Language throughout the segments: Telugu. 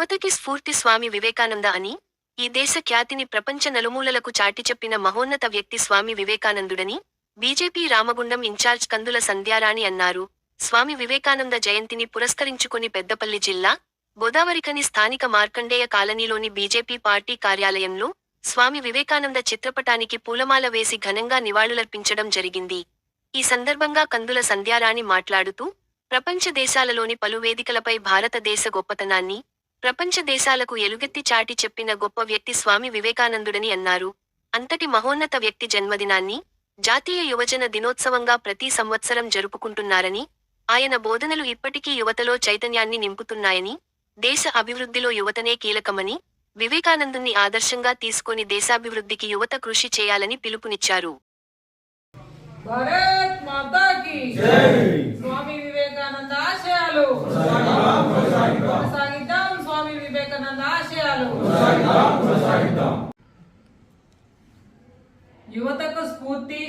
యువతకి స్ఫూర్తి స్వామి వివేకానంద అని ఈ దేశ ఖ్యాతిని ప్రపంచ నలుమూలలకు చాటి చెప్పిన మహోన్నత వ్యక్తి స్వామి వివేకానందుడని బీజేపీ రామగుండం ఇన్ఛార్జ్ కందుల సంధ్యారాణి అన్నారు. స్వామి వివేకానంద జయంతిని పురస్కరించుకుని పెద్దపల్లి జిల్లా గోదావరికని స్థానిక మార్కండేయ కాలనీలోని బీజేపీ పార్టీ కార్యాలయంలో స్వామి వివేకానంద చిత్రపటానికి పూలమాల వేసి ఘనంగా నివాళులర్పించడం జరిగింది. ఈ సందర్భంగా కందుల సంధ్యారాణి మాట్లాడుతూ ప్రపంచ దేశాలలోని పలు వేదికలపై భారతదేశ గొప్పతనాన్ని ప్రపంచ దేశాలకు ఎలుగెత్తి చాటి చెప్పిన గొప్ప వ్యక్తి స్వామి వివేకానందుడని అన్నారు. అంతటి మహోన్నత వ్యక్తి జన్మదినాన్ని జాతీయ యువజన దినోత్సవంగా ప్రతి సంవత్సరం జరుపుకుంటున్నారని ఆయన బోధనలు ఇప్పటికీ యువతలో చైతన్యాన్ని నింపుతున్నాయని దేశ అభివృద్ధిలో యువతనే కీలకమని వివేకానందుని ఆదర్శంగా తీసుకొని దేశాభివృద్ధికి యువత కృషి చేయాలని పిలుపునిచ్చారు. భారత్ మాతా కీ జై వివేకానంద ఆశయాలు కొనసాగిద్దాం స్వామి వివేకానంద ఆశయాలు యువతకు స్ఫూర్తి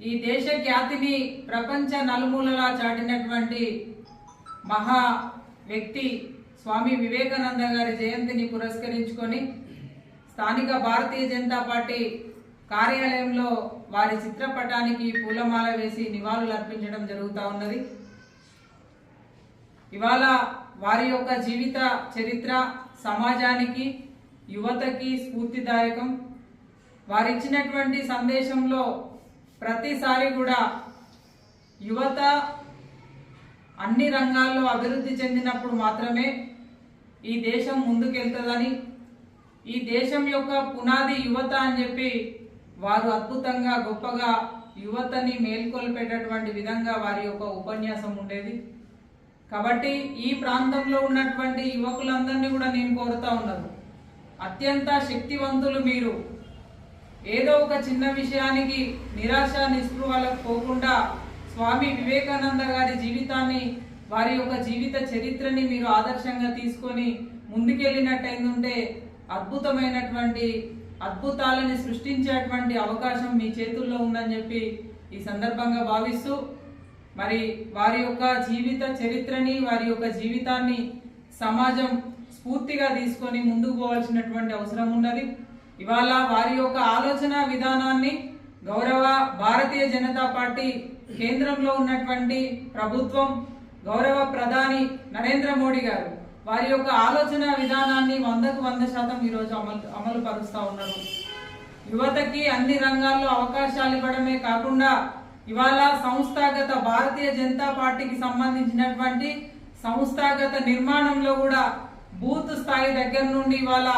ఈ దేశ ఖ్యాతిని ప్రపంచ నలుమూలలా చాటినటువంటి మహా వ్యక్తి స్వామి వివేకానంద గారి జయంతిని పురస్కరించుకొని స్థానిక భారతీయ జనతా పార్టీ కార్యాలయంలో వారి చిత్రపటానికి పూలమాల వేసి నివాళులు అర్పించడం జరుగుతూ ఉన్నది. ఇవాళ వారి యొక్క జీవిత చరిత్ర సమాజానికి యువతకి స్ఫూర్తిదాయకం. వారిచ్చినటువంటి సందేశంలో ప్రతిసారి కూడా యువత అన్ని రంగాల్లో అభివృద్ధి చెందినప్పుడు మాత్రమే ఈ దేశం ముందుకెళ్తుందని ఈ దేశం యొక్క పునాది యువత అని చెప్పి వారు అద్భుతంగా గొప్పగా యువతని మేల్కొల్పేటటువంటి విధంగా వారి యొక్క ఉపన్యాసం ఉండేది. కాబట్టి ఈ ప్రాంతంలో ఉన్నటువంటి యువకులందరినీ కూడా నేను కోరుతా ఉన్నాను. అత్యంత శక్తివంతులు మీరు. ఏదో ఒక చిన్న విషయానికి నిరాశ నిస్పృహలకు పోకుండా స్వామి వివేకానంద గారి జీవితాన్ని వారి యొక్క జీవిత చరిత్రని మీరు ఆదర్శంగా తీసుకొని ముందుకెళ్ళినట్టయిందంటే అద్భుతమైనటువంటి అద్భుతాలని సృష్టించేటువంటి అవకాశం మీ చేతుల్లో ఉందని చెప్పి ఈ సందర్భంగా భావిస్తూ మరి వారి యొక్క జీవిత చరిత్రని వారి యొక్క జీవితాన్ని సమాజం స్ఫూర్తిగా తీసుకొని ముందుకు పోవాల్సినటువంటి అవసరం ఉన్నది. ఇవాళ వారి యొక్క ఆలోచన విధానాన్ని గౌరవ భారతీయ జనతా పార్టీ కేంద్రంలో ఉన్నటువంటి ప్రభుత్వం గౌరవ ప్రధాని నరేంద్ర మోడీ గారు వారి యొక్క ఆలోచన విధానాన్ని వందకు వంద శాతం ఈరోజు అమలు అమలు పరుస్తూ ఉన్నారు. యువతకి అన్ని రంగాల్లో అవకాశాలు ఇవ్వడమే కాకుండా ఇవాళ సంస్థాగత భారతీయ జనతా పార్టీకి సంబంధించినటువంటి సంస్థాగత నిర్మాణంలో కూడా బూత్ స్థాయి దగ్గర నుండి ఇవాళ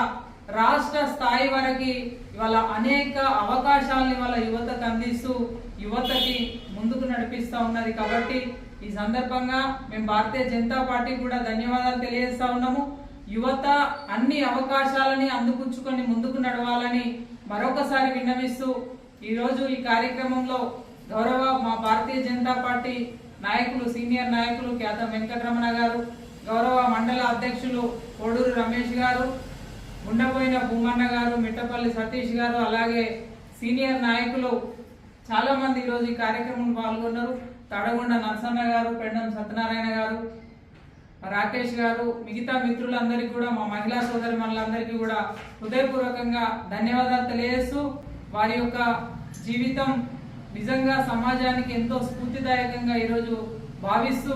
రాష్ట్ర స్థాయి వరకు ఇవాళ అనేక అవకాశాలను ఇవాళ యువతకు అందిస్తూ యువతకి ముందుకు నడిపిస్తూ ఉన్నది కాబట్టి ఈ సందర్భంగా మేము భారతీయ జనతా పార్టీ కూడా ధన్యవాదాలు తెలియజేస్తా ఉన్నాము. యువత అన్ని అవకాశాలని అందిపుచ్చుకొని ముందుకు నడవాలని మరొకసారి విన్నవిస్తూ ఈరోజు ఈ కార్యక్రమంలో గౌరవ మా భారతీయ జనతా పార్టీ నాయకులు సీనియర్ నాయకులు ఖ్యాత వెంకటరమణ గారు గౌరవ మండల అధ్యక్షులు కోడూరు రమేష్ గారు ఉండబోయిన భూమన్న గారు మిట్టపల్లి సతీష్ గారు అలాగే సీనియర్ నాయకులు చాలామంది ఈరోజు ఈ కార్యక్రమం పాల్గొన్నారు. తడగొండ నరసన్న గారు పెండం సత్యనారాయణ గారు రాకేష్ గారు మిగతా మిత్రులందరికీ కూడా మా మహిళా సోదరి మనులందరికీ కూడా హృదయపూర్వకంగా ధన్యవాదాలు తెలియజేస్తూ వారి యొక్క జీవితం నిజంగా సమాజానికి ఎంతో స్ఫూర్తిదాయకంగా ఈరోజు భావిస్తూ